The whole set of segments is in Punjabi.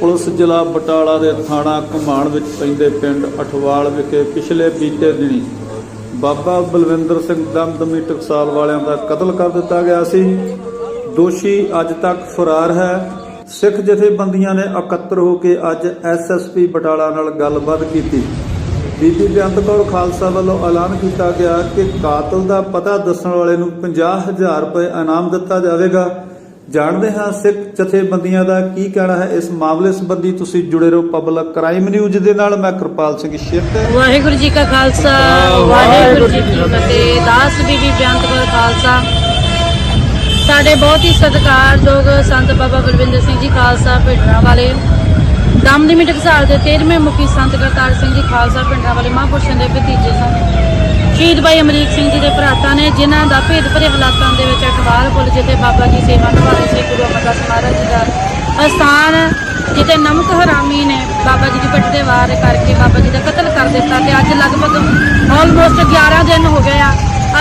ਪੁਲਿਸ ਜ਼ਿਲ੍ਹਾ ਬਟਾਲਾ ਦੇ ਥਾਣਾ ਘਮਾਣ ਵਿੱਚ ਪੈਂਦੇ ਪਿੰਡ ਅਠਵਾਲ ਵਿਖੇ ਪਿਛਲੇ ਬੀਤੇ ਦਿਨੀ ਬਾਬਾ ਬਲਵਿੰਦਰ ਸਿੰਘ ਦਮਦਮੀ ਟਕਸਾਲ ਵਾਲਿਆਂ ਦਾ ਕਤਲ ਕਰ ਦਿੱਤਾ ਗਿਆ ਸੀ। ਦੋਸ਼ੀ ਅੱਜ ਤੱਕ ਫਰਾਰ ਹੈ। ਸਿੱਖ ਜਥੇਬੰਦੀਆਂ ਨੇ ਇਕੱਤਰ ਹੋ ਕੇ ਅੱਜ ਐਸਐਸਪੀ ਬਟਾਲਾ ਨਾਲ ਗੱਲਬਾਤ ਕੀਤੀ। ਬੀਬੀ ਬੇਅੰਤ ਕੌਰ ਖਾਲਸਾ ਵੱਲੋਂ ਐਲਾਨ ਕੀਤਾ ਗਿਆ ਕਿ ਕਾਤਲ ਦਾ ਪਤਾ ਦੱਸਣ ਵਾਲੇ ਨੂੰ 50000 ਰੁਪਏ ਇਨਾਮ ਦਿੱਤਾ ਜਾਵੇਗਾ। ਜਾਣਦੇ ਹਾਂ ਸਿੱਖ ਜਥੇਬੰਦੀਆਂ ਦਾ ਕੀ ਕਹਿਣਾ ਹੈ। ਇਸ ਮਾਮਲੇ ਸੰਬੰਧੀ ਤੁਸੀਂ ਜੁੜੇ ਰਹੋ ਪਬਲਿਕ ਕ੍ਰਾਈਮ ਨਿਊਜ਼ ਦੇ ਨਾਲ। ਮੈਂ ਕਿਰਪਾਲ ਸਿੰਘ ਸ਼ਿਰਤ ਵਾਹਿਗੁਰੂ ਜੀ ਕਾ ਖਾਲਸਾ ਵਾਹਿਗੁਰੂ ਜੀ ਕੀ ਫਤਿਹ। ਦਾਸ ਬੀਬੀ ਬੇਅੰਤ ਕੌਰ ਖਾਲਸਾ। ਸਾਡੇ ਬਹੁਤ ਹੀ ਸਤਿਕਾਰਯੋਗ ਸੰਤ ਬਾਬਾ ਬਲਵਿੰਦਰ ਸਿੰਘ ਜੀ ਖਾਲਸਾ ਭਿੰਡਰਾਂ ਵਾਲੇ। ਦਮਦਮੀ ਟਕਸਾਲ ਦੇ 13ਵੇਂ ਮੁਖੀ ਸੰਤ ਕਰਤਾਰ ਸਿੰਘ ਜੀ ਖਾਲਸਾ ਭਿੰਡਰਾਂ ਵਾਲੇ ਮਹਾਂਪੁਰਸ਼ਾਂ ਦੇ ਭਤੀਜੇ ਸਨ। ਸ਼ਹੀਦ ਭਾਈ ਅਮਰੀਕ ਸਿੰਘ ਜੀ ਦੇ ਭਰਾਤਾ ਨੇ, ਜਿਨ੍ਹਾਂ ਦਾ ਭੇਦ ਭਰੇ ਹਾਲਾਤਾਂ ਦੇ ਵਿੱਚ ਅਠਵਾਲ ਪੁੱਲ ਜਿੱਥੇ ਬਾਬਾ ਜੀ ਸੇਵਾ ਨਿਭਾਉਂਦੇ ਸੀ, ਗੁਰੂ ਅਮਰਦਾਸ ਮਹਾਰਾਜ ਜੀ ਦਾ ਅਸਥਾਨ, ਜਿੱਥੇ ਨਮਕ ਹਰਾਮੀ ਨੇ ਬਾਬਾ ਜੀ ਦੀ ਪੱਟ ਵਾਰ ਕਰਕੇ ਬਾਬਾ ਜੀ ਦਾ ਕਤਲ ਕਰ ਦਿੱਤਾ ਤੇ ਅੱਜ ਲਗਭਗ ਆਲਮੋਸਟ 11 ਦਿਨ ਹੋ ਗਏ ਆ।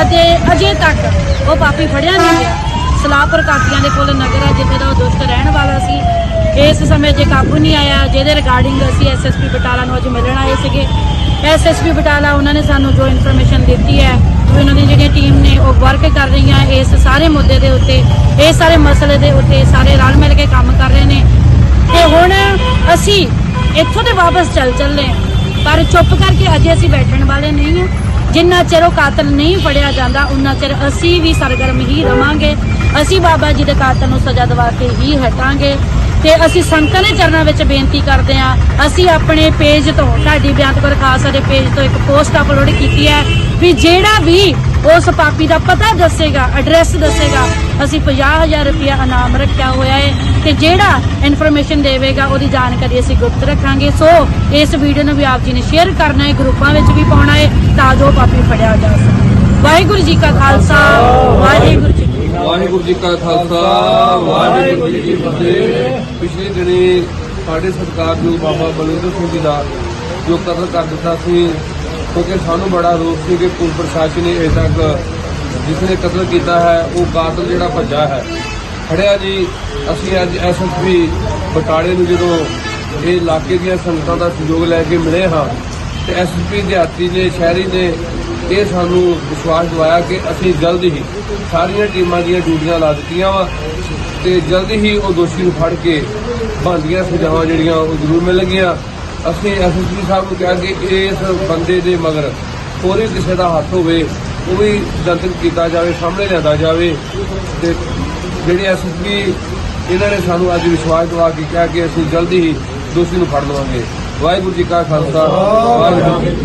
ਅਤੇ ਅਜੇ ਤੱਕ ਉਹ ਪਾਪੀ ਫੜਿਆ ਨਹੀਂ ਗਿਆ। ਸਲਾਹਪੁਰ ਕਾਕੀਆਂ ਦੇ ਕੋਲ ਨਗਰ ਹੈ ਜਿੱਥੇ ਦਾ ਉਹ ਦੁਸ਼ਟ ਰਹਿਣ ਵਾਲਾ ਸੀ। ਇਸ ਸਮੇਂ ਜੇ ਕਾਬੂ ਨਹੀਂ ਆਇਆ, ਜਿਹਦੇ ਰਿਗਾਰਡਿੰਗ ਅਸੀਂ ਐਸਐਸਪੀ ਬਟਾਲਾ ਨੂੰ ਅੱਜ ਮਿਲਣ ਆਏ ਸੀਗੇ। ਐਸਐਸਪੀ ਬਟਾਲਾ, ਉਹਨਾਂ ਨੇ ਸਾਨੂੰ ਜੋ ਇਨਫੋਰਮੇਸ਼ਨ ਦਿੱਤੀ ਹੈ, ਵੀ ਉਹਨਾਂ ਦੀ ਜਿਹੜੀ ਟੀਮ ਨੇ ਉਹ ਵਰਕ ਕਰ ਰਹੀਆਂ ਇਸ ਸਾਰੇ ਮੁੱਦੇ ਦੇ ਉੱਤੇ ਇਸ ਸਾਰੇ ਮਸਲੇ ਦੇ ਉੱਤੇ ਸਾਰੇ ਰਲ ਮਿਲ ਕੇ ਕੰਮ ਕਰ ਰਹੇ ਨੇ। ਤੇ ਹੁਣ ਅਸੀਂ ਇੱਥੋਂ ਤੇ ਵਾਪਸ ਚੱਲ ਚੱਲੇ ਹਾਂ। ਪਰ ਚੁੱਪ ਕਰਕੇ ਅਜੇ ਅਸੀਂ ਬੈਠਣ ਵਾਲੇ ਨਹੀਂ ਹਾਂ। ਜਿੰਨਾ ਚਿਰ ਉਹ ਕਾਤਲ ਨਹੀਂ ਫੜਿਆ ਜਾਂਦਾ, ਉਨਾ ਚਿਰ ਅਸੀਂ ਵੀ ਸਰਗਰਮ ਹੀ ਰਵਾਂਗੇ। ਅਸੀਂ ਬਾਬਾ ਜੀ ਦੇ ਕਾਤਲ ਨੂੰ ਸਜ਼ਾ ਦਿਵਾ ਕੇ ਹੀ ਹਟਾਂਗੇ। ਤੇ ਅਸੀਂ ਸੰਤਾਂ ਦੇ ਚਰਨਾਂ ਵਿੱਚ ਬੇਨਤੀ ਕਰਦੇ ਹਾਂ, ਅਸੀਂ ਆਪਣੇ ਪੇਜ ਤੋਂ ਢਾਡੀ ਬਿਆੰਤ ਕਰ ਖਾਲਸਾ ਦੇ ਪੇਜ ਤੋਂ ਇੱਕ ਪੋਸਟ ਅਪਲੋਡ ਕੀਤੀ ਹੈ ਵੀ ਜਿਹੜਾ ਵੀ ਉਸ ਪਾਪੀ ਦਾ ਪਤਾ ਦੱਸੇਗਾ ਐਡਰੈਸ ਦੱਸੇਗਾ, ਅਸੀਂ 50000 ਰੁਪਇਆ ਇਨਾਮ ਰੱਖਿਆ ਹੋਇਆ ਹੈ ਤੇ ਜਿਹੜਾ ਇਨਫੋਰਮੇਸ਼ਨ ਦੇਵੇਗਾ, ਉਹਦੀ ਜਾਣਕਾਰੀ ਅਸੀਂ ਗੁਪਤ ਰੱਖਾਂਗੇ। ਸੋ ਇਸ ਵੀਡੀਓ ਨੂੰ ਵੀ ਆਪ ਜੀ ਨੇ ਸ਼ੇਅਰ ਕਰਨਾ ਹੈ, ਗਰੁੱਪਾਂ ਵਿੱਚ ਵੀ ਪਾਉਣਾ ਹੈ, ਤਾਂ ਜੋ ਪਾਪੀ ਫੜਿਆ ਜਾ ਸਕੇ। ਵਾਹਿਗੁਰੂ ਜੀ ਕਾ ਖਾਲਸਾ, ਵਾਹਿਗੁਰੂ ਜੀ ਵਾਹਿਗੁਰੂ ਜੀ ਕਾ ਖਾਲਸਾ, ਵਾਹਿਗੁਰੂ ਜੀ ਕੀ ਫਤਿਹ। ਪਿਛਲੇ ਦਿਨੀ ਸਾਡੇ ਸਰਕਾਰ ਨੂੰ ਬਾਬਾ ਬਲਵਿੰਦਰ ਸਿੰਘ ਜੀ ਦਾ ਜੋ ਕਤਲ ਕਰ ਦਿੱਤਾ ਸੀ, ਕਿਉਂਕਿ ਸਾਨੂੰ ਬੜਾ ਰੋਸ ਸੀ ਕਿ ਪੁਲਿਸ ਪ੍ਰਸ਼ਾਸਨ ਨੇ ਅਜੇ ਤੱਕ ਜਿਸ ਨੇ ਕਤਲ ਕੀਤਾ ਹੈ, ਉਹ ਕਾਤਲ ਜਿਹੜਾ ਭੱਜਾ ਹੈ। ਫੜਿਆ ਜੀ, ਅਸੀਂ ਅੱਜ ਐਸਐਸਪੀ ਬਟਾਲੇ ਨੂੰ ਜਦੋਂ ਇਹ ਇਲਾਕੇ ਦੀਆਂ ਸੰਗਤਾਂ ਦਾ ਸਹਿਯੋਗ ਲੈ ਕੇ ਮਿਲੇ ਹਾਂ, ਤੇ ਐਸਐਸਪੀ ਦਿਹਾਤੀ ਨੇ, ਸ਼ਹਿਰੀ ਨੇ ਇਹ ਸਾਨੂੰ ਵਿਸ਼ਵਾਸ ਦਿਵਾਇਆ ਕਿ ਅਸੀਂ ਜਲਦ ਹੀ ਸਾਰੀਆਂ ਟੀਮਾਂ ਦੀਆਂ ਡਿਊਟੀਆਂ ਲਾ ਦਿੱਤੀਆਂ ਵਾ ਤੇ ਜਲਦ ਹੀ ਉਹ ਦੋਸ਼ੀ ਨੂੰ ਫੜ ਕੇ ਬਣਦੀਆਂ ਸਜ਼ਾਵਾਂ ਜਿਹੜੀਆਂ ਉਹ ਜ਼ਰੂਰ ਮਿਲਣਗੀਆਂ। ਅਸੀਂ ਐਸਐਸਪੀ ਸਾਹਿਬ ਨੂੰ ਕਿਹਾ ਕਿ ਇਸ ਬੰਦੇ ਦੇ ਮਗਰ ਹੋਰ ਵੀ ਕਿਸੇ ਦਾ ਹੱਥ ਹੋਵੇ, ਉਹ ਵੀ ਦੰਤਕ ਕੀਤਾ ਜਾਵੇ, ਸਾਹਮਣੇ ਲਿਆਂਦਾ ਜਾਵੇ ਤੇ ਜਿਹੜੇ ਐਸਐਸਪੀ ਇਹਨਾਂ ਨੇ ਸਾਨੂੰ ਅੱਜ ਵਿਸ਼ਵਾਸ ਦਿਵਾ ਕੇ ਕਿਹਾ ਕਿ ਅਸੀਂ ਜਲਦੀ ਹੀ ਦੋਸ਼ੀ ਨੂੰ ਫੜ ਲਵਾਂਗੇ। ਵਾਹਿਗੁਰੂ ਜੀ ਕਾ ਖਾਲਸਾ, ਵਾਹਿਗੁਰੂ ਜੀ